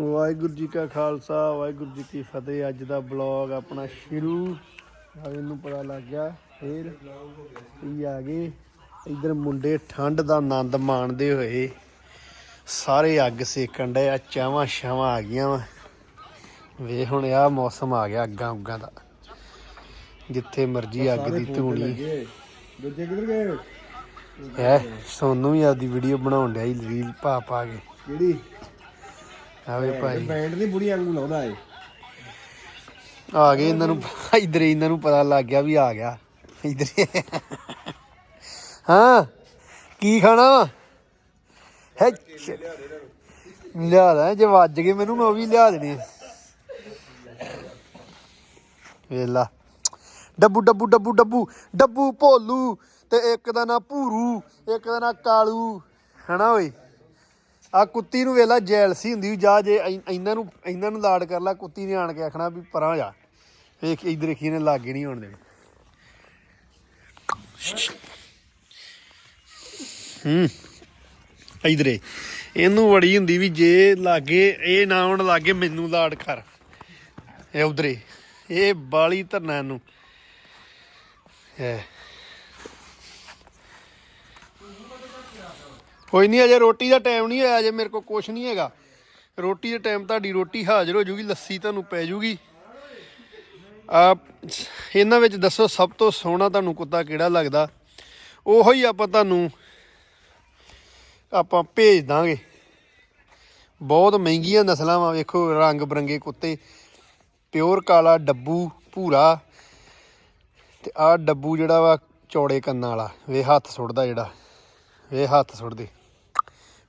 ਵਾਹਿਗੁਰੂ ਜੀ ਕਾ ਖਾਲਸਾ ਵਾਹਿਗੁਰੂ ਜੀ ਕੀ ਫਤਿਹ। ਅੱਜ ਦਾ ਬਲੌਗ ਆਪਣਾ ਸ਼ੁਰੂ। ਆ ਇਹਨੂੰ ਪਤਾ ਲੱਗ ਗਿਆ ਫੇਰ ਇਹ ਆ ਗਏ। ਇਧਰ ਮੁੰਡੇ ਠੰਡ ਦਾ ਆਨੰਦ ਮਾਣਦੇ ਹੋਏ ਸਾਰੇ ਅੱਗ ਸੇਕਣ ਡਏ ਆ ਚਾਵਾਂ ਛਾਵਾਂ ਆ ਗਈਆਂ ਵਾ। ਵੇ ਹੁਣ ਆ ਮੌਸਮ ਆ ਗਿਆ ਅੱਗਾਂ ਉੱਗਾਂ ਦਾ। ਜਿੱਥੇ ਮਰਜ਼ੀ ਅੱਗ ਦੀ ਧੂਣੀ। ਦੂਜੇ ਕਿੱਧਰ ਗਏ? ਹੈ ਸੋਨੂੰ ਵੀ ਆਪਦੀ ਵੀਡੀਓ ਬਣਾਉਣ ਡਿਆ ਰੀਲ ਪਾ ਪਾ ਕੇ। ਕਿਹੜੀ? ਆਵੇ ਭਾਈ। ਬੈਂਡ ਦੀ ਬੁੜੀ ਵਾਂਗੂ ਲਾਉਂਦਾ ਏ ਆ ਗਏ ਇਹਨਾਂ ਨੂੰ ਇਧਰ ਇਹਨਾਂ ਨੂੰ ਪਤਾ ਲੱਗ ਗਿਆ ਵੀ ਆ ਗਿਆ। ਇਧਰ ਹਾਂ। ਕੀ ਖਾਣਾ ਹੈ ਲਿਆ ਦੇ ਜੇ ਵੱਜ ਗਏ ਮੈਨੂੰ ਮੈਂ ਉਹ ਵੀ ਲਿਆ ਦੇਣੇ। ਵੇਲਾ ਡੱਬੂ ਡੱਬੂ ਡੱਬੂ ਡੱਬੂ ਡੱਬੂ ਭੋਲੂ ਤੇ ਇੱਕ ਦਾ ਨਾਂ ਭੂਰੂ ਇੱਕ ਦਾ ਨਾਂ ਕਾਲੂ। ਹਨਾ ਓਏ? ਆ ਕੁੱਤੀ ਨੂੰ ਵੇਲਾ ਜੈਲਸੀ ਹੁੰਦੀ ਵੀ ਜਾ ਜੇ ਇਹਨਾਂ ਨੂੰ ਇਹਨਾਂ ਨੂੰ ਲਾਡ ਕਰ ਲਾ, ਕੁੱਤੀ ਨੇ ਆਣ ਕੇ ਆਖਣਾ ਵੀ ਪਰਾਂ ਜਾ। ਵੇਖ, ਇਧਰ ਦੇਖੀ ਇਹਨੇ ਲਾਗੇ ਨਹੀਂ ਹੋਣ ਦੇਣੀ। ਹੂੰ, ਇਧਰੇ। ਇਹਨੂੰ ਬੜੀ ਹੁੰਦੀ ਵੀ ਜੇ ਲਾਗੇ, ਇਹ ਨਾ ਆਉਣ ਲਾਗੇ ਮੈਨੂੰ ਲਾਡ ਕਰ। ਇਹ ਉਧਰੇ। ਇਹ ਬਾਲੀ ਧਰਨਾ ਇਹਨੂੰ। ਹੈ। ਕੋਈ ਨਹੀਂ, ਅਜੇ ਰੋਟੀ ਦਾ ਟਾਈਮ ਨਹੀਂ ਹੋਇਆ, ਅਜੇ ਮੇਰੇ ਕੋਲ ਕੁਛ ਨਹੀਂ ਹੈਗਾ। ਰੋਟੀ ਦੇ ਟਾਈਮ ਤੁਹਾਡੀ ਰੋਟੀ ਹਾਜ਼ਰ ਹੋ ਜੂਗੀ, ਲੱਸੀ ਤੁਹਾਨੂੰ ਪੈ ਜੂਗੀ। ਆ ਇਹਨਾਂ ਵਿੱਚ ਦੱਸੋ, ਸਭ ਤੋਂ ਸੋਹਣਾ ਤੁਹਾਨੂੰ ਕੁੱਤਾ ਕਿਹੜਾ ਲੱਗਦਾ? ਉਹੋ ਹੀ ਆਪਾਂ ਤੁਹਾਨੂੰ, ਆਪਾਂ ਭੇਜ ਦਾਂਗੇ। ਬਹੁਤ ਮਹਿੰਗੀਆਂ ਨਸਲਾਂ ਵਾ ਵੇਖੋ, ਰੰਗ ਬਰੰਗੇ ਕੁੱਤੇ। ਪਿਓਰ, ਕਾਲਾ, ਡੱਬੂ, ਭੂਰਾ। ਤੇ ਆਹ ਡੱਬੂ ਜਿਹੜਾ ਵਾ ਚੌੜੇ ਕੰਨਾਂ ਵਾਲਾ, ਵੇ ਹੱਥ ਸੁੱਟਦਾ ਜਿਹੜਾ, ਵੇ ਹੱਥ ਸੁੱਟਦੇ।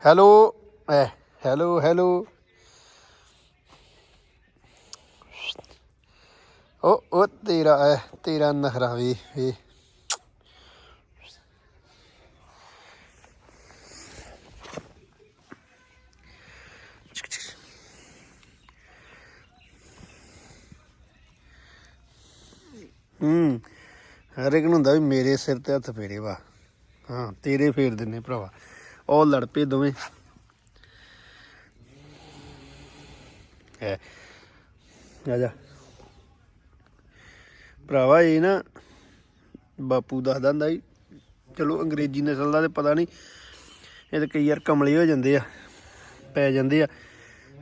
ਹੈਲੋ ਐ ਹੈਲੋ ਹੈਲੋ ਓ ਓ ਤੇਰਾ ਐ ਤੇਰਾ ਨਖਰਾ ਵੇ ਵੇ ਹੂੰ ਹਰ ਇੱਕ ਨੂੰ ਹੁੰਦਾ ਵੀ ਮੇਰੇ ਸਿਰ ਤੇ ਹੱਥ ਫੇਰੇ ਵਾ। ਹਾਂ, ਤੇਰੇ ਫੇਰ ਦਿੰਨੇ ਭਰਾਵਾ। ਉਹ ਲੜ ਪਏ ਦੋਵੇਂ। ਹੈ। ਆ ਜਾ। ਭਰਾਵਾ, ਇਹ ਨਾ ਬਾਪੂ ਦੱਸਦਾ ਹੁੰਦਾ ਸੀ, ਚਲੋ ਅੰਗਰੇਜ਼ੀ ਨਸਲ ਦਾ ਤੇ ਪਤਾ ਨਹੀਂ, ਇਹ ਤਾਂ ਕਈ ਵਾਰ ਕਮਲੇ ਹੋ ਜਾਂਦੇ ਆ, ਪੈ ਜਾਂਦੇ ਆ।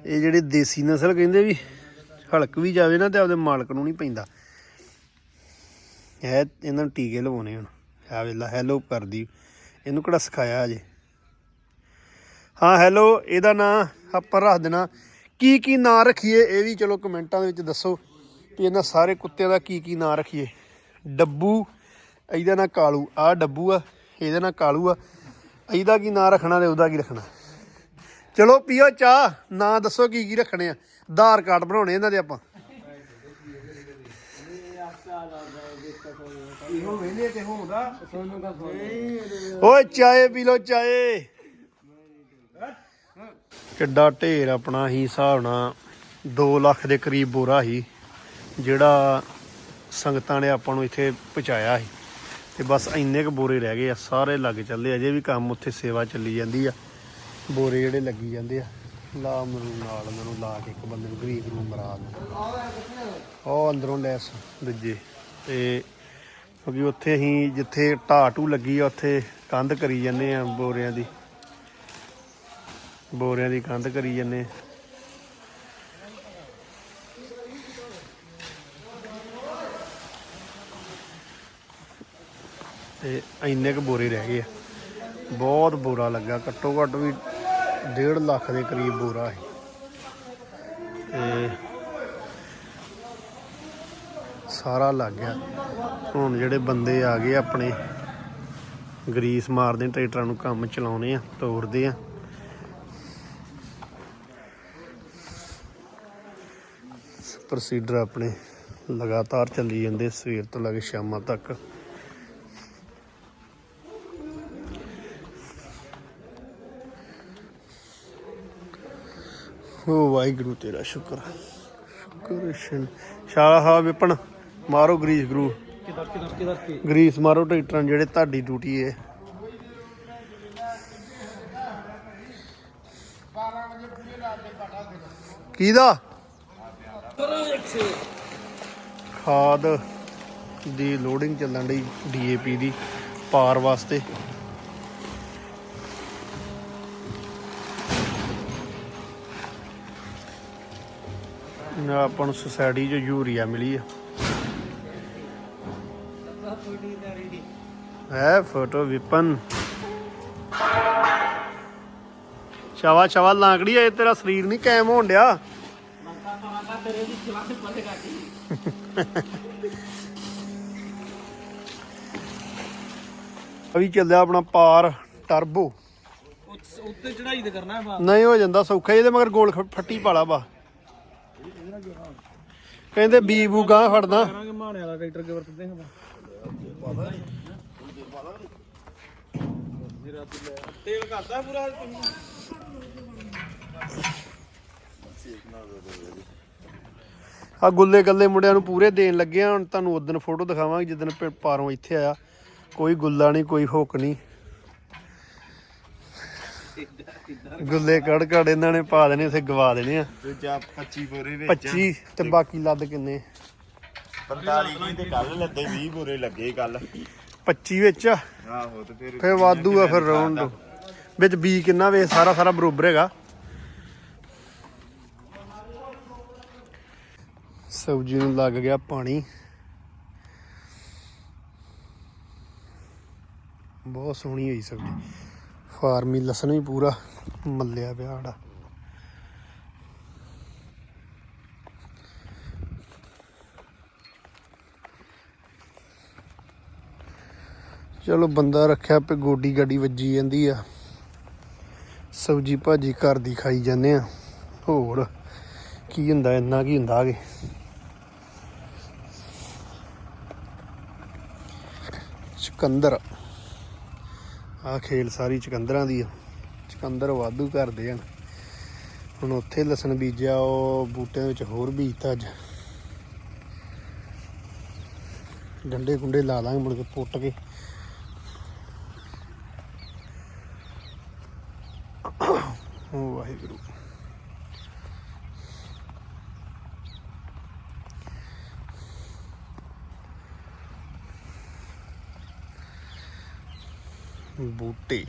ਇਹ ਜਿਹੜੇ ਦੇਸੀ ਨਸਲ ਕਹਿੰਦੇ ਵੀ, ਹਲਕ ਵੀ ਜਾਵੇ ਨਾ ਤੇ ਆਪਦੇ ਮਾਲਕ ਨੂੰ ਨਹੀਂ ਪੈਂਦਾ। ਹੈ, ਇਹਨਾਂ ਨੂੰ ਟੀਕੇ ਲਵਾਉਣੇ ਹੁਣ। ਆ ਵੇਲਾ ਹੈਲੋ ਕਰਦੀ। ਇਹਨੂੰ ਕਿਹੜਾ ਸਿਖਾਇਆ ਅਜੇ? ਹਾਂ ਹੈਲੋ ਇਹਦਾ ਨਾਂ ਆਪਾਂ ਰੱਖ ਦੇਣਾ। ਕੀ ਕੀ ਨਾਂ ਰੱਖੀਏ ਇਹ ਵੀ ਚਲੋ ਕਮੈਂਟਾਂ ਦੇ ਵਿੱਚ ਦੱਸੋ ਵੀ ਇਹਨਾਂ ਸਾਰੇ ਕੁੱਤਿਆਂ ਦਾ ਕੀ ਕੀ ਨਾਂ ਰੱਖੀਏ। ਡੱਬੂ ਇਹਦਾ ਨਾਂ ਕਾਲੂ ਆਹ ਡੱਬੂ ਆ ਇਹਦਾ ਨਾਂ ਕਾਲੂ ਆ। ਇਹਦਾ ਕੀ ਨਾਂ ਰੱਖਣਾ ਤੇ ਉਹਦਾ ਕੀ ਰੱਖਣਾ। ਚਲੋ ਪੀਓ ਚਾਹ ਨਾਂ ਦੱਸੋ ਕੀ ਕੀ ਰੱਖਣੇ ਆ। ਆਧਾਰ ਕਾਰਡ ਬਣਾਉਣੇ ਇਹਨਾਂ ਦੇ ਆਪਾਂ। ਇਹੋ ਵੇਲੇ ਤੇ ਹੁੰਦਾ ਓਏ ਚਾਏ ਪੀ ਲੋ ਚਾਏ। ਕਿੱਡਾ ਢੇਰ ਆਪਣਾ ਹੀ ਹਿਸਾਬ ਨਾਲ 2 ਲੱਖ ਦੇ ਕਰੀਬ ਬੋਰਾ ਸੀ ਜਿਹੜਾ ਸੰਗਤਾਂ ਨੇ ਆਪਾਂ ਨੂੰ ਇੱਥੇ ਪਹੁੰਚਾਇਆ ਸੀ। ਤੇ ਬਸ ਇੰਨੇ ਕੁ ਬੋਰੇ ਰਹਿ ਗਏ ਆ, ਸਾਰੇ ਲੱਗ ਚੱਲੇ ਅਜੇ ਵੀ ਕੰਮ ਉੱਥੇ ਸੇਵਾ ਚੱਲੀ ਜਾਂਦੀ ਆ। ਬੋਰੇ ਜਿਹੜੇ ਲੱਗੀ ਜਾਂਦੇ ਆ। ਲਾ ਮੈਨੂੰ ਨਾਲ, ਮੈਨੂੰ ਲਾ ਕੇ ਇੱਕ ਬੰਦੇ ਨੂੰ, ਗਰੀਬ ਨੂੰ ਮਰਾ ਦੇ ਉਹ ਅੰਦਰੋਂ ਲੈਸ ਦੂਜੇ। ਤੇ ਕਿਉਂਕਿ ਉੱਥੇ ਅਸੀਂ ਜਿੱਥੇ ਢਾਟੂ ਲੱਗੀ ਆ, ਉੱਥੇ ਕੰਧ ਕਰੀ ਜਾਂਦੇ ਆ ਬੋਰਿਆਂ ਦੀ। ਬੋਰਿਆਂ ਦੀ ਕੰਧ ਕਰੀ ਜਾਂਦੇ। ਤੇ ਇੰਨੇ ਕੁ ਬੋਰੇ ਰਹਿ ਗਏ ਆ। ਬਹੁਤ ਬੋਰਾ ਲੱਗਾ। ਘੱਟੋ ਘੱਟ ਵੀ 1.5 ਲੱਖ ਦੇ ਕਰੀਬ ਬੋਰਾ ਹੈ ਤੇ ਸਾਰਾ ਲੱਗ ਗਿਆ। ਹੁਣ ਜਿਹੜੇ ਬੰਦੇ ਆ ਗਏ ਆਪਣੇ, ਗਰੀਸ ਮਾਰਦੇ ਟਰੈਕਟਰਾਂ ਨੂੰ ਕੰਮ ਚਲਾਉਣੇ ਆ ਤੋੜਦੇ ਆ। ਪ੍ਰੋਸੀਡਰ ਆਪਣੇ ਲਗਾਤਾਰ ਚੱਲੀ ਜਾਂਦੇ ਸਵੇਰ ਤੋਂ ਲੈ ਕੇ ਸ਼ਾਮਾਂ ਤੱਕ। ਓ ਵਾਹਿਗੁਰੂ ਤੇਰਾ ਸ਼ੁਕਰ। ਸ਼ੁਕਰ ਸ਼ਨ। ਸ਼ਾਲਾ ਹਾ ਵਿਪਨ ਮਾਰੋ ਗਰੀਸ ਗਰੂ। ਕੀ? ਗਰੀਸ ਮਾਰੋ ਟਰੈਕਟਰਾਂ ਨੂੰ ਜਿਹੜੇ ਤੁਹਾਡੀ ਡਿਊਟੀ ਹੈ। ਕਿਹਦਾ? ਖਾਦ ਦੀ ਲੋਡਿੰਗ ਚੱਲਣ ਦੀ ਡੀਏਪੀ ਦੀ ਪਾਰ ਵਾਸਤੇ। ਨਾ ਆਪਾਂ ਨੂੰ ਸੁਸਾਇਟੀ ਚ ਯੂਰੀਆ ਮਿਲੀ ਆ। ਹੈ ਫੋਟੋ ਵਿਪਨ। ਸ਼ਾਵਾ ਸ਼ਾਵਾ ਲਾਂਕੜੀ ਇਹ ਤੇਰਾ ਸਰੀਰ ਨਹੀਂ ਕਾਇਮ ਹੋਣ ਡਿਆ। ਅਭੀ ਚੱਲਿਆ ਆਪਣਾ ਪਾਰ ਟਰਬੋ। ਉੱਤੇ ਚੜਾਈ ਤੇ ਕਰਨਾ ਬਾ ਨਹੀਂ ਹੋ ਜਾਂਦਾ ਸੌਖਾ ਇਹਦੇ ਮਗਰ ਗੋਲ ਫੱਟੀ ਪਾਲਾ ਬਾ ਕਹਿੰਦੇ ਬੀ ਬੂ ਗਾਂ ਫੜਦਾ। ਕਰਾਂਗੇ ਮਾਣੇ ਵਾਲਾ ਟਰੈਕਟਰ ਕੇ ਵਰਤਦੇ ਹਾਂ ਤੇਲ ਪੂਰਾ ਆ ਗੁੱਲੇ ਗੱਲੇ ਮੁੰਡਿਆਂ ਨੂੰ ਪੂਰੇ ਦੇਣ ਲੱਗੇ ਆ। ਹੁਣ ਤੁਹਾਨੂੰ ਉਦੋਂ ਫੋਟੋ ਦਿਖਾਵਾਂਗੇ ਜਿੱਦਣ ਪ- ਪਾਰੋਂ ਇੱਥੇ ਆਇਆ। ਕੋਈ ਗੁੱਲਾ ਨਹੀਂ ਕੋਈ ਹੁੱਕ ਨਹੀਂ। ਗੁੱਲੇ ਕੜ ਕੜ ਇਹਨਾਂ ਨੇ ਪਾ ਦੇਣੇ ਉੱਥੇ ਗਵਾ ਦੇਣੇ ਆ। ਦੂਜਾ 25 ਬੋਰੇ ਵਿੱਚ 25 ਤੇ ਬਾਕੀ ਲੱਦ ਕਿੰਨੇ? 45 ਕੀ ਤੇ ਕੱਲ ਲੱਦੇ 20 ਬੋਰੇ ਲੱਗੇ ਕੱਲ 25 ਵਿੱਚ। ਆਹੋ ਤੇ ਫਿਰ ਫਿਰ ਵਾਧੂ ਆ ਫਿਰ ਰਾਉਂਡ ਵਿੱਚ ਬੀ ਕਿੰਨਾ ਵੇ ਸਾਰਾ ਸਾਰਾ ਬਰੋਬਰ ਹੈਗਾ। ਸਬਜ਼ੀ ਨੂੰ ਲੱਗ ਗਿਆ ਪਾਣੀ। ਬਹੁਤ ਸੋਹਣੀ ਹੋਈ ਸਬਜ਼ੀ। ਫਾਰਮੀ ਲਸਣ ਵੀ ਪੂਰਾ ਮੱਲਿਆ ਪਿਆ ਆੜਾ ਚਲੋ ਬੰਦਾ ਰੱਖਿਆ ਪੇ ਗੋਡੀ ਗਾਡੀ ਵੱਜੀ ਜਾਂਦੀ ਆ। ਸਬਜੀ ਭਾਜੀ ਘਰ ਦੀ ਖਾਈ ਜਾਂਦੇ ਆ। ਹੋਰ ਕੀ ਹੁੰਦਾ, ਇੰਨਾ ਕੀ ਹੁੰਦਾ ਆਗੇ ਚਕੰਦਰ। ਆ ਖੇਲ ਸਾਰੀ ਚਕੰਦਰਾਂ ਦੀ ਆ। ਚਕੰਦਰ ਵਾਧੂ ਕਰਦੇ ਹਨ। ਹੁਣ ਉੱਥੇ ਲਸਣ ਬੀਜਿਆ, ਉਹ ਬੂਟਿਆਂ ਵਿੱਚ ਹੋਰ ਬੀਜਤਾ ਅੱਜ। ਡੰਡੇ ਗੁੰਡੇ ਲਾ ਦਾਂਗੇ ਮੁੜ ਕੇ ਪੁੱਟ ਕੇ ਓ ਵਾਹਿਗੁਰੂ ਬੂਟੇ।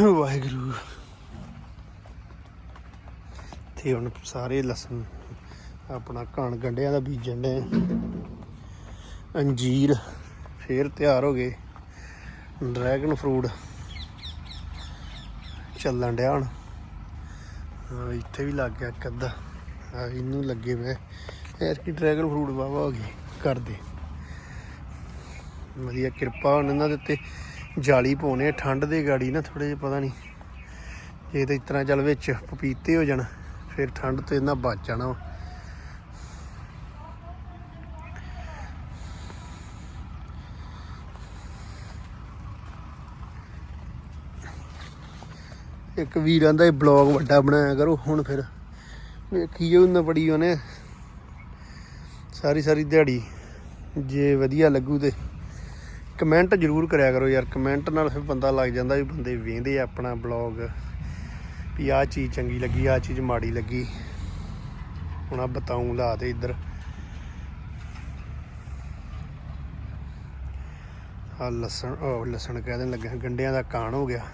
ਵਾਹਿਗੁਰੂ। ਤੇ ਹੁਣ ਸਾਰੇ ਲਸਣ ਆਪਣਾ ਕਣ ਗੰਡਿਆਂ ਦਾ ਬੀਜਣ ਨੇ ਅੰਜੀਰ ਫੇਰ ਤਿਆਰ ਹੋ ਗਏ। ਡਰੈਗਨ ਫਰੂਟ ਚੱਲਣ ਡਿਆ ਹੁਣ। ਇੱਥੇ ਵੀ ਲੱਗ ਗਿਆ ਇੱਕ ਅੱਧਾ। ਆ ਇਹਨੂੰ ਲੱਗੇ ਵੇ। ਯਾਰ ਕੀ ਡਰੈਗਨ ਫਰੂਟ ਵਾਵਾ ਹੋ ਗਈ, ਕਰਦੇ ਵਧੀਆ, ਕਿਰਪਾ ਹੁਣ ਇਹਨਾਂ ਦੇ ਉੱਤੇ ਜਾਲੀ ਪਾਉਣੇ ਠੰਡ ਦੇ ਗਾੜੀ ਨਾ ਥੋੜੇ ਜਿਹਾ, ਪਤਾ ਨਹੀਂ ਜੇ ਤਾਂ ਇਸ ਤਰ੍ਹਾਂ ਚੱਲ ਵਿੱਚ ਪਪੀਤੇ ਹੋ ਜਾਣ, ਫਿਰ ਠੰਡ ਤੋਂ ਇਹਨਾਂ ਬਚ ਜਾਣਾ ਵਾ। ਇੱਕ ਵੀਰਾਂ ਦਾ ਇਹ ਬਲੌਗ ਵੱਡਾ ਬਣਾਇਆ ਕਰੋ, ਹੁਣ ਫਿਰ ਵੇਖੀ ਜਾਊ ਨਾ ਬੜੀ ਉਹਨੇ ਸਾਰੀ ਸਾਰੀ ਦਿਹਾੜੀ ਜੇ ਵਧੀਆ ਲੱਗੂ ਤੇ ਕਮੈਂਟ ਜ਼ਰੂਰ ਕਰਿਆ ਕਰੋ ਯਾਰ ਕਮੈਂਟ ਨਾਲ ਫਿਰ ਬੰਦਾ ਲੱਗ ਜਾਂਦਾ ਵੀ ਬੰਦੇ ਵੇਂਦੇ ਆ ਆਪਣਾ ਬਲੌਗ ਵੀ ਆਹ ਚੀਜ਼ ਚੰਗੀ ਲੱਗੀ, ਆਹ ਚੀਜ਼ ਮਾੜੀ ਲੱਗੀ। ਹੁਣ ਆ ਬਤਾਉਂ ਲਾ ਦੇ ਇੱਧਰ। ਆ ਲਸਣ ਉਹ ਲਸਣ ਕਹਿ ਦੇਣ ਲੱਗਾ ਗੰਡਿਆਂ ਦਾ ਕਾਣ ਹੋ ਗਿਆ।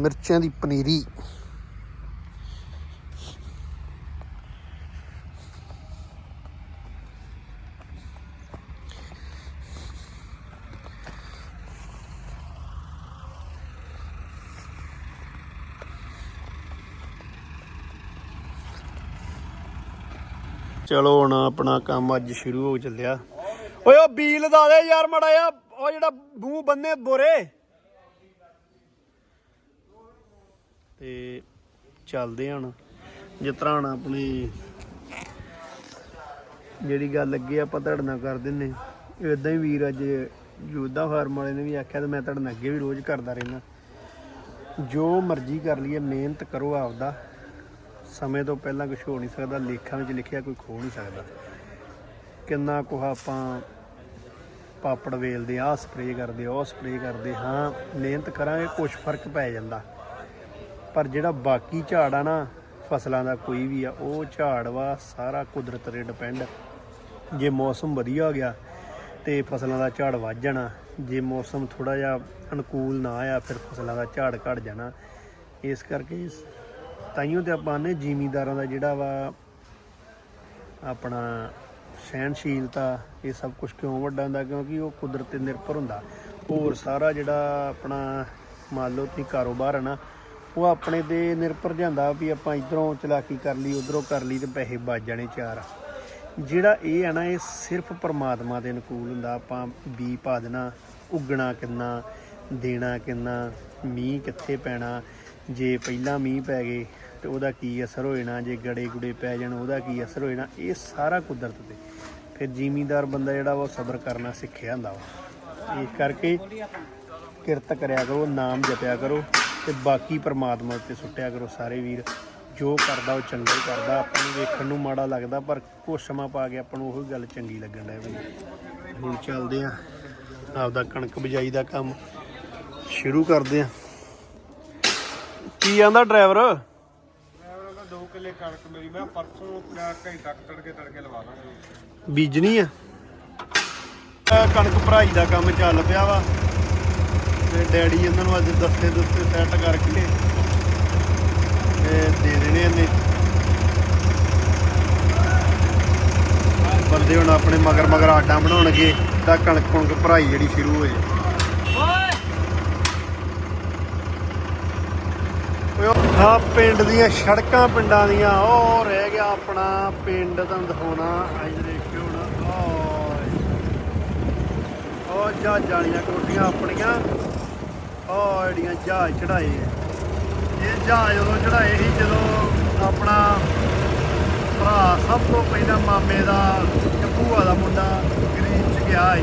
ਮਿਰਚਾਂ ਦੀ ਪਨੀਰੀ। ਚਲੋ ਹੁਣ ਆਪਣਾ ਕੰਮ ਅੱਜ ਸ਼ੁਰੂ ਹੋ ਚੱਲਿਆ। ਓਏ, ਉਹ ਬੀਲ ਦਾ ਦੇ ਯਾਰ ਮੜਾ ਆ ਉਹ ਜਿਹੜਾ ਮੂੰਹ ਬੰਨੇ ਬੋਰੇ ਤੇ ਚੱਲਦੇ ਹਨ। ਜਿਸ ਤਰ੍ਹਾਂ ਹੁਣ ਆਪਣੀ ਜਿਹੜੀ ਗੱਲ ਅੱਗੇ ਆਪਾਂ ਤੁਹਾਡੇ ਨਾਲ ਕਰ ਦਿੰਨੇ ਇਦਾਂ ਹੀ ਵੀਰ ਅੱਜ ਯੋਧਾ ਫਾਰਮ ਵਾਲੇ ਨੇ ਵੀ ਆਖਿਆ ਤੇ ਮੈਂ ਤੁਹਾਡੇ ਨਾਲ ਅੱਗੇ ਵੀ ਰੋਜ਼ ਕਰਦਾ ਰਹਿਣਾ ਜੋ ਮਰਜ਼ੀ ਕਰ ਲਈਏ, ਮਿਹਨਤ ਕਰੋ ਆਪਦਾ। ਸਮੇਂ ਤੋਂ ਪਹਿਲਾਂ ਕੁਝ ਹੋ ਨਹੀਂ ਸਕਦਾ, ਲੇਖਾਂ ਵਿੱਚ ਲਿਖਿਆ ਕੋਈ ਖੋ ਨਹੀਂ ਸਕਦਾ। ਕਿੰਨਾ ਕੁ ਆਪਾਂ ਪਾਪੜ ਵੇਲਦੇ ਆ ਸਪਰੇਅ ਕਰਦੇ ਆ ਉਹ ਸਪਰੇਅ ਕਰਦੇ, ਹਾਂ, ਮਿਹਨਤ ਕਰਾਂਗੇ ਕੁਝ ਫ਼ਰਕ ਪੈ ਜਾਂਦਾ। ਪਰ ਜਿਹੜਾ ਬਾਕੀ ਝਾੜ ਆ ਨਾ, ਫਸਲਾਂ ਦਾ ਕੋਈ ਵੀ ਆ, ਉਹ ਝਾੜ ਵਾ, ਸਾਰਾ ਕੁਦਰਤ ਤੇ ਡਿਪੈਂਡ ਜੇ ਮੌਸਮ ਵਧੀਆ ਹੋ ਗਿਆ ਤੇ ਫਸਲਾਂ ਦਾ ਝਾੜ ਵੱਧ ਜਾਣਾ, ਜੇ ਮੌਸਮ ਥੋੜਾ ਜਿਹਾ ਅਨੁਕੂਲ ਨਾ ਆਇਆ, ਫਿਰ ਫਸਲਾਂ ਦਾ ਝਾੜ ਘਟ ਜਾਣਾ। ਇਸ ਕਰਕੇ ਤਾਈਓ ਤੇ ਆਪਾਂ ਨੇ ਜ਼ਿਮੀਦਾਰਾਂ ਦਾ ਜਿਹੜਾ ਵਾ ਆਪਣਾ ਸਹਿਣਸ਼ੀਲਤਾ, ਇਹ ਸਭ ਕੁਝ ਕਿਉਂ ਵੱਡਾ ਹੁੰਦਾ? ਕਿਉਂਕਿ ਉਹ ਕੁਦਰਤ ਤੇ ਨਿਰਭਰ ਹੁੰਦਾ। ਹੋਰ ਸਾਰਾ ਜਿਹੜਾ ਆਪਣਾ ਮੰਨ ਲਓ ਤੁਸੀਂ ਕਾਰੋਬਾਰ ਹੈ ਨਾ ਉਹ ਆਪਣੇ ਤੇ ਨਿਰਭਰ ਜਾਂਦਾ ਵੀ ਆਪਾਂ ਇਧਰੋਂ ਚਲਾਕੀ ਕਰ ਲਈ, ਉਧਰੋਂ ਕਰ ਲਈ ਤੇ ਪੈਸੇ ਬਚ ਜਾਣੇ ਚਾਰ। ਜਿਹੜਾ ਇਹ ਹੈ ਨਾ, ਇਹ ਸਿਰਫ ਪਰਮਾਤਮਾ ਦੇ ਅਨੁਕੂਲ ਹੁੰਦਾ। ਆਪਾਂ ਬੀ ਪਾ ਦੇਣਾ, ਉੱਗਣਾ ਕਿੰਨਾ, ਦੇਣਾ ਕਿੰਨਾ, ਮੀਂਹ ਕਿੱਥੇ ਪੈਣਾ, ਜੇ ਪਹਿਲਾਂ ਮੀਂਹ ਪੈ ਗਏ ਤੇ ਉਹਦਾ ਕੀ ਅਸਰ ਹੋ ਜਾਣਾ, ਜੇ ਗੜੇ ਗੁੜੇ ਪੈ ਜਾਣ ਉਹਦਾ ਕੀ ਅਸਰ ਹੋ ਜਾਣਾ, ਇਹ ਸਾਰਾ ਕੁਦਰਤ ਤੇ। ਫਿਰ ਜ਼ਿਮੀਂਦਾਰ ਬੰਦਾ ਜਿਹੜਾ ਵਾ ਉਹ ਸਬਰ ਕਰਨਾ ਸਿੱਖਿਆ ਹੁੰਦਾ ਵਾ। ਇਸ ਕਰਕੇ ਕਿਰਤ ਕਰਿਆ ਕਰੋ, ਨਾਮ ਜਪਿਆ ਕਰੋ। ਤੇ ਬਾਕੀ ਪਰਮਾਤਮਾ ਉੱਤੇ ਸੁੱਟਿਆ ਕਰੋ ਸਾਰੇ ਵੀਰ। ਜੋ ਕਰਦਾ ਉਹ ਚੰਗਾ ਹੀ ਕਰਦਾ। ਆਪਾਂ ਨੂੰ ਵੇਖਣ ਨੂੰ ਮਾੜਾ ਲੱਗਦਾ ਪਰ ਕੁਛ ਸਮਾਂ ਪਾ ਕੇ ਆਪਾਂ ਨੂੰ ਉਹੀ ਗੱਲ ਚੰਗੀ ਲੱਗਣ ਲੱਗ ਪੈਂਦੀ ਹੁਣ ਚੱਲਦੇ ਆ। ਆਪਦਾ ਕਣਕ ਬਿਜਾਈ ਦਾ ਕੰਮ ਸ਼ੁਰੂ ਕਰਦੇ ਆ। ਕੀ ਆਂਦਾ ਡਰਾਈਵਰ? ਮੈਂ ਦੋ ਕਿੱਲੇ ਕਣਕ ਮੇਰੀ। ਮੈਂ ਪਰਸੋਂ ਪਿਆ ਘੰਟਾ ਕੁ ਤੜਕੇ ਤੜਕੇ ਲਵਾ ਦਾਂਗੇ। ਬੀਜਣੀ ਆ? ਕਣਕ ਭਰਾਈ ਦਾ ਕੰਮ ਚੱਲ ਪਿਆ ਵਾ। ਤੇ ਡੈਡੀ ਇਹਨਾਂ ਨੂੰ ਅੱਜ ਦਸਤੇ ਦਸਤੇ ਸੈੱਟ ਕਰਕੇ ਤੇ ਦੇ ਦੇਣੇ ਇਹਨੇ। ਬੰਦੇ ਹੁਣ ਆਪਣੇ ਮਗਰ ਮਗਰ ਆਟਾ ਬਣਾਉਣਗੇ, ਤਾਂ ਕਣਕ ਕਣਕ ਭਰਾਈ ਜਿਹੜੀ ਸ਼ੁਰੂ ਹੋ ਜੇ ਆ ਪਿੰਡ ਦੀਆਂ ਸੜਕਾਂ ਪਿੰਡਾਂ ਦੀਆਂ ਉਹ ਰਹਿ ਗਿਆ ਆਪਣਾ ਪਿੰਡ ਤੁਹਾਨੂੰ ਦਿਖਾਉਣਾ ਅੱਜ ਦੇਖਿਓ ਹੁਣ ਉਹ ਉਹ ਜਹਾਜ਼ਾਂ ਵਾਲੀਆਂ ਕੋਠੀਆਂ ਆਪਣੀਆਂ। ਉਹ ਜਿਹੜੀਆਂ ਜਹਾਜ਼ ਚੜਾਏ ਆ। ਇਹ ਜਹਾਜ਼ ਉਦੋਂ ਚੜਾਏ ਸੀ ਜਦੋਂ ਆਪਣਾ ਭਰਾ ਸਭ ਤੋਂ ਪਹਿਲਾਂ ਮਾਮੇ ਦਾ ਤੇ ਭੂਆ ਦਾ ਮੁੰਡਾ ਗਰੀਬ ਚ ਗਿਆ ਸੀ।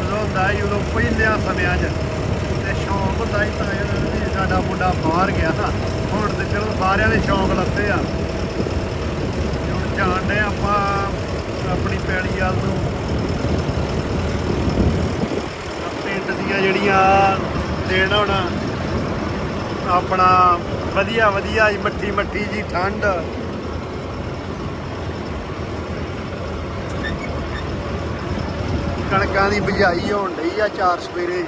ਉਦੋਂ ਹੁੰਦਾ ਸੀ, ਉਦੋਂ ਪਹਿਲਿਆਂ ਸਮਿਆਂ 'ਚ। ਤੇ ਸ਼ੌਂਕ ਹੁੰਦਾ ਸੀ ਤਾਂ ਇਹ ਸਾਡਾ ਮੁੰਡਾ ਬਾਹਰ ਗਿਆ ਨਾ। ਹੁਣ ਤੇ ਚਲੋ ਸਾਰਿਆਂ ਦੇ ਸ਼ੌਂਕ ਲੱਥੇ ਆ। ਹੁਣ ਜਾਣਦੇ ਆਪਾਂ ਆਪਣੀ ਪੈਲੀ ਵਾਲ ਨੂੰ ਆਹ ਜਿਹੜੀਆਂ ਦੇਣ ਹੁਣ। ਆਪਣਾ ਵਧੀਆ ਵਧੀਆ ਜੀ, ਮੱਠੀ ਮੱਠੀ ਜੀ, ਠੰਡ। ਕਣਕਾਂ ਦੀ ਬਿਜਾਈ ਹੋਣ ਡਈ ਆ ਚਾਰ ਸਵੇਰੇ।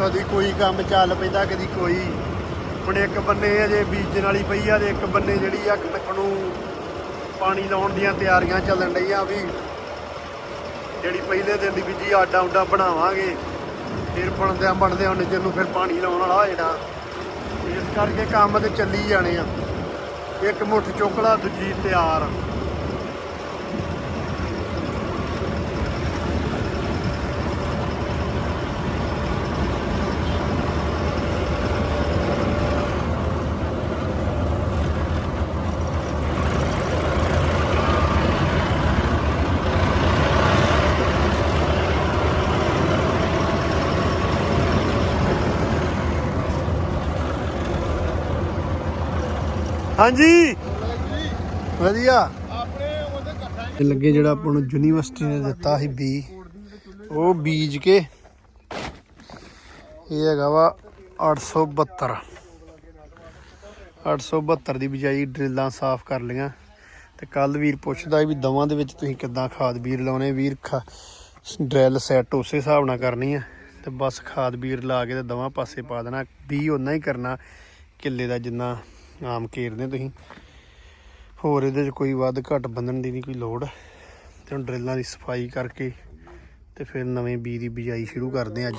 ਕਦੀ ਕੋਈ ਕੰਮ ਚੱਲ ਪੈਂਦਾ, ਕਦੀ ਕੋਈ। ਹੁਣ ਇੱਕ ਬੰਨੇ ਅਜੇ ਬੀਜਣ ਵਾਲੀ ਪਈ ਆ ਤੇ ਇੱਕ ਬੰਨੇ ਜਿਹੜੀ ਆ ਕਣਕ ਨੂੰ ਪਾਣੀ ਲਾਉਣ ਦੀਆਂ ਤਿਆਰੀਆਂ ਚੱਲਣ ਡਈਆਂ ਵੀ। ਜਿਹੜੀ ਪਹਿਲੇ ਦਿਨ ਦੀ ਬੀਜੀ ਆਡਾ ਉਡਾ ਬਣਾਵਾਂਗੇ। ਫਿਰ ਬਣਦਿਆਂ ਬਣਦਿਆਂ ਉਹਨੇ ਨੂੰ ਫਿਰ ਪਾਣੀ ਲਾਉਣ ਵਾਲਾ ਹੋ ਜਾਣਾ ਇਸ ਕਰਕੇ ਕੰਮ ਤੇ ਚੱਲੀ ਜਾਣੇ ਆ। ਇੱਕ ਮੁੱਠ ਚੁੱਕਲਾ ਦੂਜੀ ਤਿਆਰ। ਹਾਂਜੀ। ਵਧੀਆ। ਆਪਣੇ ਲੱਗੇ ਜਿਹੜਾ ਆਪਾਂ ਨੂੰ ਯੂਨੀਵਰਸਿਟੀ ਨੇ ਦਿੱਤਾ ਸੀ ਬੀ ਉਹ ਬੀਜ ਕੇ। ਇਹ ਹੈਗਾ ਵਾ 872 872 ਦੀ ਬਿਜਾਈ ਡਰਿੱਲਾਂ ਸਾਫ਼ ਕਰ ਲਈਆਂ। ਤੇ ਕੱਲ ਵੀਰ ਪੁੱਛਦਾ ਵੀ ਦਵਾਂ ਦੇ ਵਿੱਚ ਤੁਸੀਂ ਕਿੱਦਾਂ ਖਾਦ ਵੀਰ ਲਾਉਣੇ। ਵੀਰ ਖਾ ਡਰਿੱਲ ਸੈੱਟ ਉਸੇ ਹਿਸਾਬ ਨਾਲ ਕਰਨੀ ਆ। ਤੇ ਬਸ ਖਾਦ ਵੀਰ ਲਾ ਕੇ ਤੇ ਦਵਾਂ ਪਾਸੇ ਪਾ ਦੇਣਾ। ਬੀ ਉਹਨਾਂ ਹੀ ਕਰਨਾ ਕਿੱਲੇ ਦਾ ਜਿੰਨਾ ਆਮ ਕੇਰਦੇ ਤੁਸੀਂ। ਹੋਰ ਇਹਦੇ 'ਚ ਕੋਈ ਵੱਧ ਘੱਟ ਬੰਨਣ ਦੀ ਨਹੀਂ ਕੋਈ ਲੋੜ? ਤੇ ਹੁਣ ਡਰਿੱਲਾਂ ਦੀ ਸਫ਼ਾਈ ਕਰਕੇ ਤੇ ਫਿਰ ਨਵੇਂ ਬੀ ਦੀ ਬਿਜਾਈ ਸ਼ੁਰੂ ਕਰਦੇ ਅੱਜ।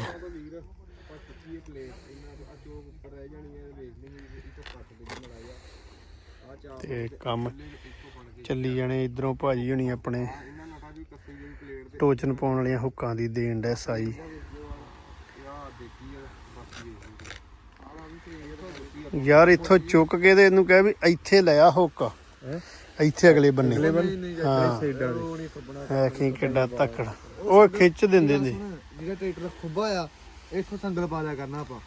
ਤੇ ਕੰਮ ਚੱਲੀ ਜਾਣੇ, ਇਧਰੋਂ ਭਾਜੀ ਹੋਣੀ ਆਪਣੇ ਟੋਚਨ ਪਾਉਣ ਵਾਲੀਆਂ ਹੁੱਕਾਂ ਦੀ ਦੇਣ ਡੈ ਸਾਈ। ਯਾਰ ਇੱਥੋਂ ਚੁੱਕ ਕੇ ਤੇ ਇਹਨੂੰ ਕਹਿ ਵੀ ਇੱਥੇ ਲਿਆ ਹੁੱਕ। ਇੱਥੇ ਅਗਲੇ ਬੰਨੇ। ਹਾਂ। ਆਖੀ ਕਿੱਡਾ ਤੱਕੜ। ਉਹ ਖਿੱਚ ਦਿੰਦੇ ਨੇ। ਜਿਹੜਾ ਟਰੈਕਟਰ ਖੁੱਬਾ ਆ ਇੱਥੋਂ ਸੰਗਲ ਪਾ ਲਿਆ ਕਰਨਾ ਆਪਾਂ।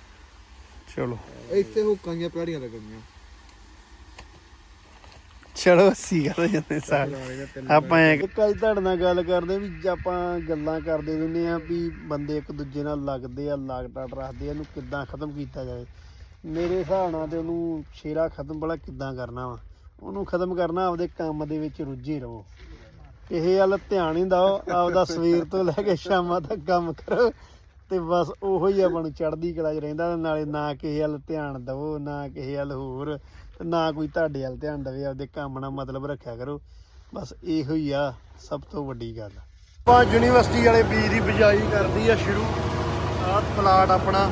ਚਲੋ। ਇੱਥੇ ਹੁੱਕਾਂ ਦੀਆਂ ਪਹਾੜੀਆਂ ਲੱਗਣੀਆਂ ਚਲੋ ਅਸੀਂ ਕਰ ਜਾਂਦੇ ਸਾਰੇ। ਆਪਾਂ ਇੱਕ ਕਈ ਤੁਹਾਡੇ ਨਾਲ ਗੱਲ ਕਰਦੇ ਵੀ ਜੇ ਆਪਾਂ ਗੱਲਾਂ ਕਰਦੇ ਰਹਿੰਦੇ ਆ ਵੀ ਬੰਦੇ ਇੱਕ ਦੂਜੇ ਨਾਲ ਲੱਗਦੇ ਆ ਲਾਗ ਡਾਟ ਰੱਖਦੇ ਆ ਇਹਨੂੰ ਕਿੱਦਾਂ ਖਤਮ ਕੀਤਾ ਜਾਵੇ। ਮੇਰੇ ਹਿਸਾਬ ਨਾਲ ਤੇ ਉਹਨੂੰ ਸ਼ੇਰਾ ਖਤਮ ਬੜਾ ਕਿੱਦਾਂ ਕਰਨਾ ਵਾ? ਉਹਨੂੰ ਖਤਮ ਕਰਨਾ ਆਪਦੇ ਕੰਮ ਦੇ ਵਿੱਚ ਰੁੱਝੇ ਰਹੋ। ਇਹ ਵੱਲ ਧਿਆਨ ਹੀ ਦਿਓ, ਆਪਦਾ ਸਵੇਰ ਤੋਂ ਲੈ ਕੇ ਸ਼ਾਮਾਂ ਤੱਕ ਕੰਮ ਕਰੋ ਤੇ ਬਸ ਉਹੋ ਹੀ ਆਪਾਂ ਨੂੰ ਚੜ੍ਹਦੀ ਕਲਾ 'ਚ ਰਹਿੰਦਾ ਨਾਲੇ ਨਾ ਕਿਸੇ ਵੱਲ ਧਿਆਨ ਦਵੋ ਨਾ ਕਿਸੇ ਵੱਲ ਹੋਰ, ਤੇ ਨਾ ਕੋਈ ਤੁਹਾਡੇ ਵੱਲ ਧਿਆਨ ਦੇਵੇ, ਆਪਦੇ ਕੰਮ ਨਾਲ ਮਤਲਬ ਰੱਖਿਆ ਕਰੋ। ਬਸ ਇਹੋ ਹੀ ਆ, ਸਭ ਤੋਂ ਵੱਡੀ ਗੱਲ ਆਪਾਂ ਯੂਨੀਵਰਸਿਟੀ ਵਾਲੇ ਬੀਜ ਦੀ ਬਿਜਾਈ ਕਰਦੀ ਆ ਸ਼ੁਰੂ। ਆਹ ਪਲਾਟ ਆਪਣਾ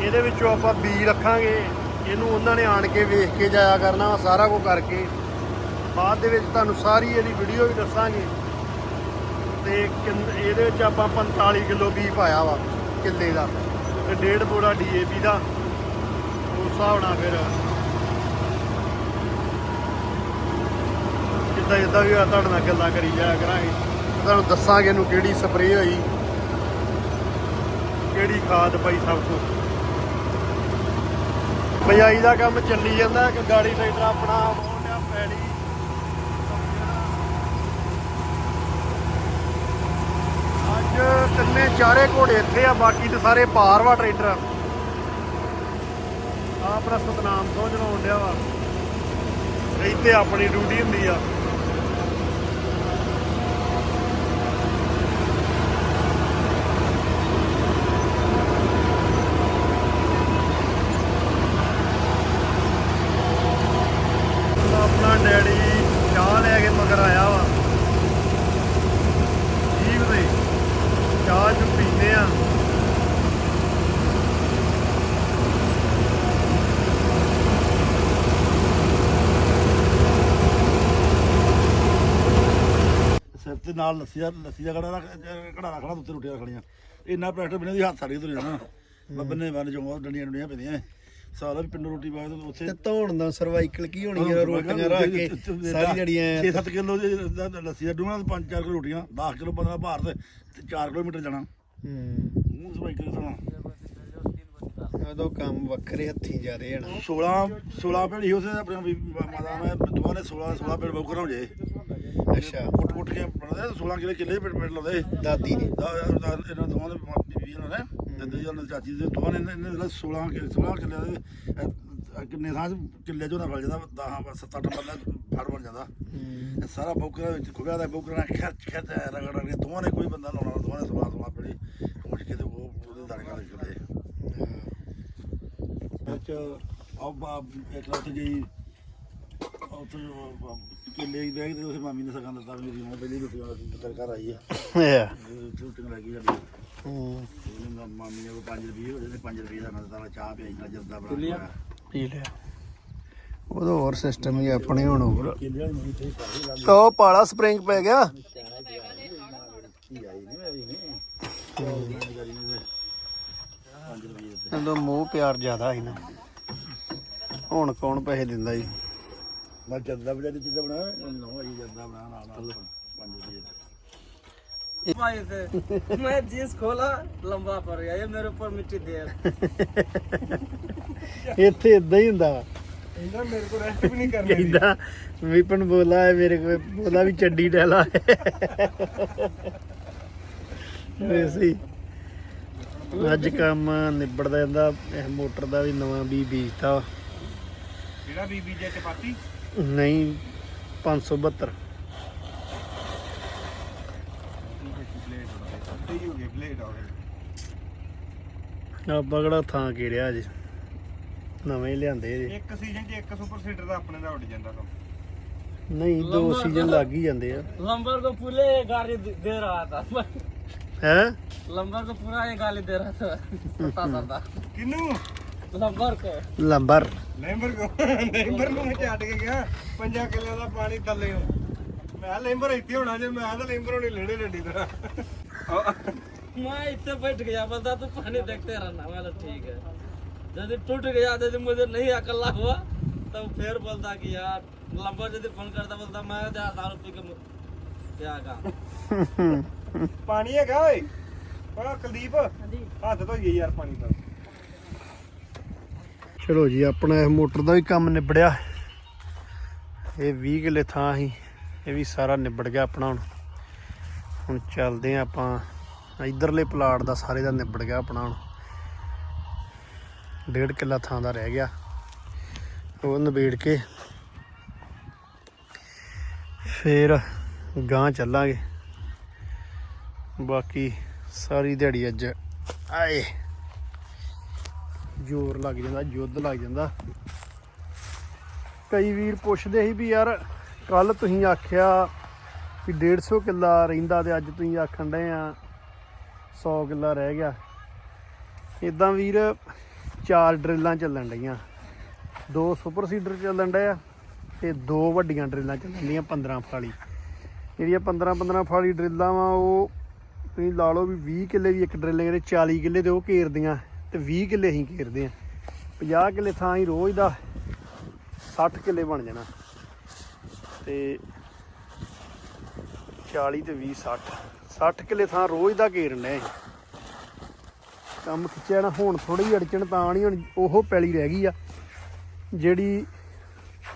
ਇਹਦੇ ਵਿੱਚੋਂ ਆਪਾਂ ਬੀ ਰੱਖਾਂਗੇ। ਇਹਨੂੰ ਉਹਨਾਂ ਨੇ ਆਣ ਕੇ ਵੇਖ ਕੇ ਜਾਇਆ ਕਰਨਾ ਵਾ, ਸਾਰਾ ਕੁਝ ਕਰਕੇ। ਬਾਅਦ ਦੇ ਵਿੱਚ ਤੁਹਾਨੂੰ ਸਾਰੀ ਇਹਦੀ ਵੀਡੀਓ ਵੀ ਦੱਸਾਂਗੇ। ਤੇ ਕਿੰਨ- ਇਹਦੇ ਵਿੱਚ ਆਪਾਂ 45 ਕਿਲੋ ਬੀ ਪਾਇਆ ਵਾ, ਕਿੱਲੇ ਦਾ। ਤੇ ਡੇਢ ਬੋੜਾ ਡੀਏਪੀ ਦਾ। ਉਸ ਹਿਸਾਬ ਨਾਲ ਫਿਰ ਜਿੱਦਾਂ ਜਿੱਦਾਂ ਵੀ ਆ ਤੁਹਾਡੇ ਨਾਲ ਗੱਲਾਂ ਕਰੀ ਜਾਇਆ ਕਰਾਂਗੇ। ਤੁਹਾਨੂੰ ਦੱਸਾਂਗੇ ਇਹਨੂੰ ਕਿਹੜੀ ਸਪਰੇਅ ਹੋਈ, ਕਿਹੜੀ ਖਾਦ ਪਾਈ ਸਭ ਕੁਝ ਬਿਜਾਈ ਦਾ ਕੰਮ ਚੱਲੀ ਜਾਂਦਾ, ਇੱਕ ਗਾੜੀ ਟਰੈਕਟਰ ਆਪਣਾ ਆਉਂਦਿਆ ਪੈੜੀ। ਅੱਜ ਤਿੰਨੇ ਚਾਰੇ ਘੋੜੇ ਇੱਥੇ ਆ, ਬਾਕੀ ਤੇ ਸਾਰੇ ਪਾਰ ਵਾ ਟਰੈਕਟਰ। ਆ ਆਪਣਾ ਸਤਨਾਮ ਤੋਂ ਚਲਾਉਣ ਡਿਆ ਵਾ। ਇੱਥੇ ਆਪਣੀ ਡਿਊਟੀ ਹੁੰਦੀ ਆ ਆਪਣਾ ਡੈਡੀ ਚਾਹ ਲੈ ਕੇ ਮਗਰ ਆਇਆ ਵਾ ਜੀਵ ਦੇ ਚਾਹ ਚ ਪੀਨੇ ਆ ਸਿਰ ਤੇ ਨਾਲ ਲੱਸੀ ਦਾ ਲੱਸੀ ਦਾ ਕੜਾ ਕੜਾ ਰੱਖਣਾ ਉੱਤੇ ਰੋਟੀਆਂ ਰੱਖਣੀਆਂ। ਇੰਨਾ ਪ੍ਰੈਸ਼ਰ ਬਿਨਾਂ ਦੀ ਹੱਥ ਸਾਡੀ ਤੁਰ ਜਾਣਾ। ਬੱਬਨੇ ਬੰਨ ਜੋ ਡੰਡੀਆਂ ਡੰਡੀਆਂ ਪੈਂਦੀਆਂ। ਸਾਲਾ ਵੀ ਪਿੰਡੋਂ ਰੋਟੀ ਪਾ ਕੇ ਤੇ ਉੱਥੇ ਤੇ ਧੌਣ ਦਾ ਸਰਵਾਈਕਲ ਕੀ ਹੋਣੀ ਆ? ਰੋਟੀਆਂ ਰੱਖ ਕੇ ਸਾਰੀ ਜੜੀਆਂ 6-7 ਕਿਲੋ ਦੀ ਲੱਸੀ ਦਾ ਡੂਣਾ 5-4 ਕਿਲੋ ਰੋਟੀਆਂ 10 ਕਿਲੋ ਬੰਦਾ ਭਾਰ ਤੇ 4 ਕਿਲੋਮੀਟਰ ਜਾਣਾ। ਹੂੰ। ਮੂੰਹ ਸਵਾਈ ਕਰੇ ਤਾਂ ਉਦੋਂ ਕੰਮ ਵੱਖਰੇ ਹੱਥੀ ਜਾਦੇ ਹਣਾ 16 16 ਭੇੜੀ ਉਸੇ ਆਪਣੇ ਵੀ ਮਾਤਾ ਮੈਂ ਦੋਵਾਂ ਨੇ 16 16 ਭੇੜ ਬੌਕਰ ਹੋ ਜੇ ਅੱਛਾ। ਕੁੱਟ ਕੁੱਟ ਕੇ ਬਣਦੇ 16 ਕਿਲੇ ਕਿੱਲੇ ਭੇੜ ਭੇੜ ਲਾਉਂਦੇ ਦਾਦੀ ਨੇ। ਦਾ ਦਾ ਇਹਨਾਂ ਦੋਵਾਂ ਦੇ ਬੀਬੀ ਇਹਨਾਂ ਨੇ ਤੇ ਦੂਜਾ ਉਹਨਾਂ ਦੀ ਚਾਚੀ ਦੇ ਦੋਵਾਂ ਨੇ ਇਹਨੇ ਇਹਨੇ 16 ਕਿ 16 ਕਿੱਲੇ ਦੇ ਕਿੰਨੇ 'ਚ ਕਿੱਲੇ ਚੋਂ ਨਾ ਫਲ ਜਾਂਦਾ 10 7 8 ਬੰਦਾ ਫੜ ਬਣ ਜਾਂਦਾ। ਇਹ ਸਾਰਾ ਬੌਕਰਾਂ ਵਿੱਚ ਖੁਬਿਆ ਦਾ ਬੌਕਰਾਂ ਖਿੱਚ ਖਿੱਚ ਰਗੜ ਰਗੜ ਦੋਵਾਂ ਨੇ ਕੋਈ ਬੰਦਾ ਲਾਉਣਾ ਦੋਵਾਂ ਨੇ 16 16 ਪੜੀ ਕੇ ਤੇ ਉਹ ਉਹਦੇ ਦਾਣੇ ਨਿਕਲੇ ਵਿੱਚ ਆ ਇੱਕ ਰਾਤ ਗਈ। ਉੱਥੇ ਕਿੱਲੇ ਦੀ ਬੈਗ ਤੇ ਉਸੇ ਮਾਮੀ ਨੇ ਸਕਾਂ ਦਿੱਤਾ ਮੇਰੀ ਮਾਂ ਪਹਿਲੀ ਰੋਟੀ ਵਾਲਾ ਤਰ ਘਰ ਆਈ ਆ। ਯਾ ਝੂਟਣ ਲੱਗੀ ਸਾਡੀ ਹੂੰ। ਉਹਨੇ ਮਾ- ਮਾਮੀ ਨੇ 5 ਰੁਪਏ ਹੋ ਜਾਂਦੇ 5 ਰੁਪਏ ਦਾ ਨਾਲ ਤਾਂ ਚਾਹ ਪਿਆਈ ਨਾਲ ਜਰਦਾ ਬਣਾ ਪੀ ਲਿਆ। ਉਹਦਾ ਹੋਰ ਸਿਸਟਮ ਹੀ ਆਪਣੇ ਹੁਣ ਹੋਰ। ਕਿੱਲੇ ਵਾਲੀ ਮੇਰੀ ਤੇ ਪਾਈ ਲੱਗ ਤੋ ਪਾਲਾ ਸਪ੍ਰਿੰਗ ਪੈ ਗਿਆ। ਕੀ ਆਈ ਨਹੀਂ ਮੇਰੀ ਨੇ ਗਰੀ ਨੇ 5 ਰੁਪਏ ਤੇ ਜਦੋਂ ਮੋਹ ਪਿਆਰ ਜ਼ਿਆਦਾ ਸੀ ਨਾ। ਹੁਣ ਕੌਣ ਪੈਸੇ ਦਿੰਦਾ ਜੀ ਮੈਂ ਜਰਦਾ ਬਣਾ ਦੀ ਚੀਜ਼ਾਂ ਬਣਾ ਨਵਾਂ ਹੀ ਜਰਦਾ ਬਣਾ ਨਾਲ ਨਾਲ 5 ਰੁਪਏ ਤੇ भाई से मैं जींस खोला लंबा पड़ गया ये मेरे ऊपर मिट्टी दे ਇੱਥੇ ਇਦਾਂ ਹੀ ਹੁੰਦਾ ਇਹਨਾਂ ਮੇਰੇ ਕੋਲ ਰੈਸਟ ਵੀ ਨਹੀਂ ਕਰਨੀ ਕਹਿੰਦਾ ਵਿਪਨ ਬੋਲਾ ਹੈ ਮੇਰੇ ਕੋਲ ਬੋਲਾ ਵੀ ਚੱਡੀ ਡੈਲਾ ਹੈ ਵੈਸੇ ਹੀ ਅੱਜ ਕੰਮ ਨਿਬੜਦਾ ਜਾਂਦਾ ਇਹ ਮੋਟਰ ਦਾ ਵੀ ਨਵਾਂ ਵੀ ਬੀਜਤਾ ਜਿਹੜਾ ਬੀਬੀ ਜੇ ਚਪਾਤੀ ਨਹੀਂ 572 ਸਹੀ ਹੋ ਗਿਆ ਬਲੇਡ ਆ ਗਿਆ ਆਪਾਂ ਕਿਹੜਾ ਥਾਂ ਘੇਰਿਆ ਅੱਜ ਨਵੇਂ ਹੀ ਲਿਆਂਦੇ ਜੇ ਇੱਕ ਸੀਜ਼ਨ 'ਚ ਇੱਕ ਸੁਪਰ ਸੀਡਰ ਦਾ ਆਪਣੇ ਦਾ ਉੱਡ ਜਾਂਦਾ ਕੰਮ ਨਹੀਂ ਦੋ ਸੀਜ਼ਨ ਲੱਗ ਹੀ ਜਾਂਦੇ ਆ लंबर को पूरे ये गाड़ी दे दे रहा था ਹੈ लंबर को पूरा ये गाड़ी दे रहा था पता था ਕਿੰਨੂੰ लंबर को ਲੰਬਰ ਲੈਂਬਰ ਕੋ ਲੈਂਬਰ ਨੂੰ ਮੈਂ ਛੱਡ ਕੇ ਗਿਆ ਪੰਜਾਂ ਕਿੱਲਿਆਂ ਦਾ ਪਾਣੀ ਥੱਲੇ ਮੈਂ ਕਿਹਾ ਲੈਂਬਰ ਇੱਥੇ ਹੋਣਾ ਜੇ ਮੈਂ ਤਾਂ ਲੈਂਬਰ ਹੋਣੀ ਲੇੜੇ ਡੰਡੀ ਤਰ੍ਹਾਂ मैं इतने बैठ गया बता तू पानी देखते रहना मैं ठीक है यदि टूट गया यदि मुझे नहीं अकल्ला हुआ तब फिर बोलता कि यार लंबर यदि फोन करता बोलता मैं जा दारू पी के मु- क्या काम ਪਾਣੀ ਹੈਗਾ ਓਏ ਓਏ ਕੁਲਦੀਪ ਹੱਥ ਧੋਈਏ ਯਾਰ ਪਾਣੀ ਨਾਲ ਚਲੋ ਜੀ, ਆਪਣਾ ਇਹ ਮੋਟਰ ਦਾ ਵੀ ਕੰਮ ਨਿਬੜਿਆ। ਇਹ 20 ਕਿੱਲੇ ਥਾਂ ਸੀ, ਇਹ ਵੀ ਸਾਰਾ ਨਿਬੜ ਗਿਆ ਆਪਣਾ ਹੁਣ। ਹੁਣ ਚੱਲਦੇ ਆ ਆਪਾਂ, ਇਧਰਲੇ ਪਲਾਟ ਦਾ ਸਾਰੇ ਦਾ ਨਿਬੜ ਗਿਆ ਆਪਣਾ ਹੁਣ। ਡੇਢ ਕਿੱਲਾ ਥਾਂ ਦਾ ਰਹਿ ਗਿਆ। ਉਹ ਨਿਬੇੜ ਕੇ ਫੇਰ ਗਾਂ ਚੱਲਾਂਗੇ। ਬਾਕੀ ਸਾਰੀ ਦਿਹਾੜੀ ਅੱਜ ਆਏ। ਜ਼ੋਰ ਲੱਗ ਜਾਂਦਾ, ਯੁੱਧ ਲੱਗ ਜਾਂਦਾ। ਕਈ ਵੀਰ ਪੁੱਛਦੇ ਸੀ ਵੀ ਯਾਰ ਕੱਲ ਤੁਸੀਂ ਆਖਿਆ ਵੀ 150 ਕਿੱਲਾ ਰਹਿੰਦਾ ਤੇ ਅੱਜ ਤੁਸੀਂ ਆਖਣ ਡਏ ਆ 100 ਕਿੱਲਾ ਰਹਿ ਗਿਆ। ਇਦਾਂ ਵੀਰ, ਚਾਰ ਡਰਿੱਲਾਂ ਚੱਲਣ ਡਈਆਂ। ਦੋ ਸੁਪਰ ਸੀਡਰ ਚੱਲਣ ਡਏ ਆ ਤੇ ਦੋ ਵੱਡੀਆਂ ਡਰਿੱਲਾਂ ਚੱਲਣ ਡੀਆਂ 15 ਫਾਲੀ। ਜਿਹੜੀਆਂ 15 15 ਫਾਲੀ ਡਰਿੱਲਾਂ ਵਾ, ਉਹ ਤੁਸੀਂ ਲਾ ਲਓ ਵੀ 20 ਕਿੱਲੇ ਦੀ ਇੱਕ ਡਰਿੱਲ ਜਿਹੜੇ 40 ਕਿੱਲੇ ਦੇ ਉਹ ਘੇਰਦੀਆਂ ਤੇ 20 ਕਿੱਲੇ ਅਸੀਂ ਘੇਰਦੇ ਆ 50 ਕਿੱਲੇ ਥਾਂ ਹੀ ਰੋਜ਼ ਦਾ 60 ਕਿੱਲੇ ਬਣ ਜਾਣਾ। ਤੇ 40 ਤੇ 20 60 60 ਕਿੱਲੇ ਥਾਂ ਰੋਜ਼ ਦਾ ਘੇਰਨ ਡਏ ਕੰਮ ਖਿੱਚਿਆ ਨਾ, ਹੁਣ ਥੋੜੀ ਅੜਚਣ ਤਾਂ ਨਹੀਂ ਹੁਣ ਉਹ ਪੈਲੀ ਰਹਿ ਗਈ ਆ। ਜਿਹੜੀ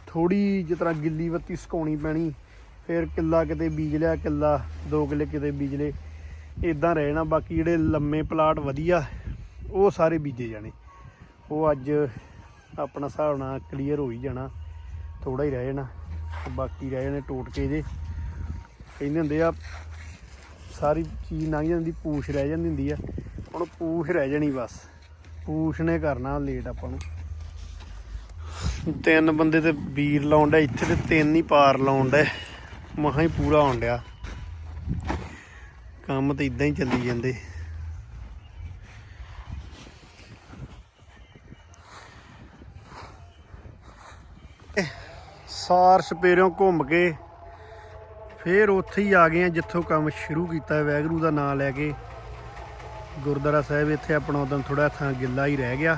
ਥੋੜੀ ਜਿਸ ਤਰ੍ਹਾਂ ਗਿੱਲੀ ਬੱਤੀ ਸੁਕਾਉਣੀ ਪੈਣੀ, ਫਿਰ ਕਿੱਲਾ ਕਿਤੇ ਬੀਜ ਲਿਆ, ਕਿੱਲਾ ਦੋ ਕਿੱਲੇ ਕਿਤੇ ਬੀਜ ਲਏ। ਇਦਾਂ ਰਹਿਣਾ ਬਾਕੀ ਜਿਹੜੇ ਲੰਮੇ ਪਲਾਟ ਵਧੀਆ ਉਹ ਸਾਰੇ ਬੀਜੇ ਜਾਣੇ। ਉਹ ਅੱਜ ਆਪਣਾ ਹਿਸਾਬ ਨਾਲ ਕਲੀਅਰ ਹੋ ਹੀ ਜਾਣਾ ਥੋੜਾ ਹੀ ਰਹਿ ਜਾਣਾ, ਬਾਕੀ ਰਹਿ ਜਾਣੇ ਟੋਟਕੇ ਜੇ। ਕਹਿੰਦੇ ਹੁੰਦੇ ਆ, ਸਾਰੀ ਚੀਜ਼ ਲੰਘ ਜਾਂਦੀ, ਪੂਛ ਰਹਿ ਜਾਂਦੀ ਹੁੰਦੀ ਆ। ਹੁਣ ਪੂਛ ਰਹਿ ਜਾਣੀ ਬਸ। ਪੂਛ ਨੇ ਕਰਨਾ ਲੇਟ ਆਪਾਂ ਨੂੰ। ਤਿੰਨ ਬੰਦੇ ਤੇ ਵੀਰ ਲਾਉਣ ਡਿਆ, ਇੱਥੇ ਤੇ ਤਿੰਨ ਹੀ ਪਾਰ ਲਾਉਣ ਡਿਆ। ਮਹਾ ਹੀ ਪੂਰਾ ਹੋਣ ਡਿਆ। ਕੰਮ ਤੇ ਇਦਾਂ ਹੀ ਚੱਲੀ ਜਾਂਦੇ। ਸਾਰ ਸਪੇਰਿਓਂ ਘੁੰਮ ਕੇ ਫੇਰ ਉੱਥੇ ਹੀ ਆ ਗਏ ਆ ਜਿੱਥੋਂ ਕੰਮ ਸ਼ੁਰੂ ਕੀਤਾ ਹੈ, ਵੈਗਰੂ ਦਾ ਨਾਮ ਲੈ ਕੇ। ਗੁਰਦੁਆਰਾ ਸਾਹਿਬ ਇੱਥੇ ਆਪਣਾ ਉਦੋਂ ਥੋੜਾ ਥਾਂ ਗਿੱਲਾ ਹੀ ਰਹਿ ਗਿਆ।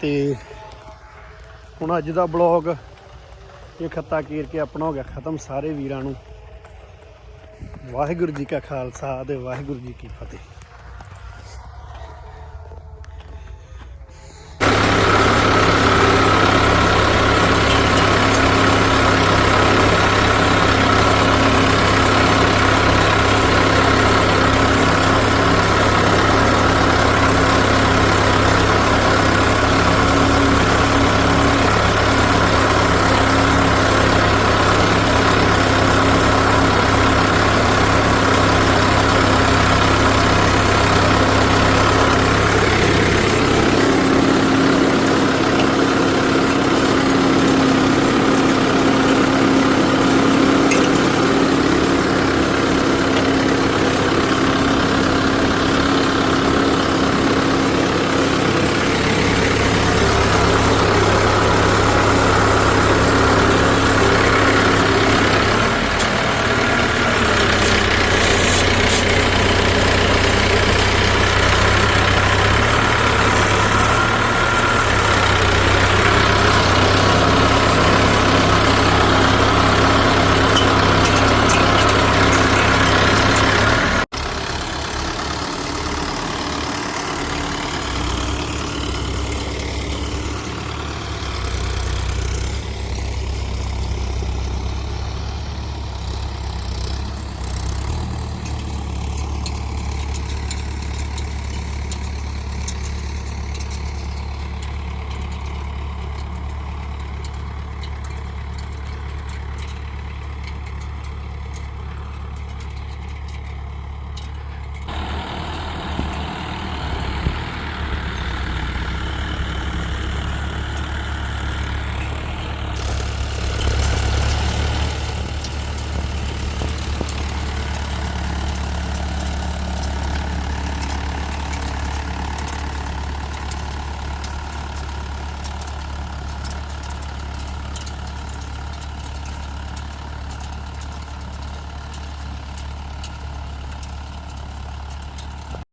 ਤੇ ਹੁਣ ਅੱਜ ਦਾ ਬਲੌਗ ਇਹ ਖੱਤਾ ਕੀਰ ਕੇ ਆਪਣਾ ਹੋ ਗਿਆ, ਖਤਮ ਸਾਰੇ ਵੀਰਾਂ ਨੂੰ। ਵਾਹਿਗੁਰੂ ਜੀ ਕਾ ਖਾਲਸਾ ਤੇ ਵਾਹਿਗੁਰੂ ਜੀ ਕੀ ਫਤਿਹ।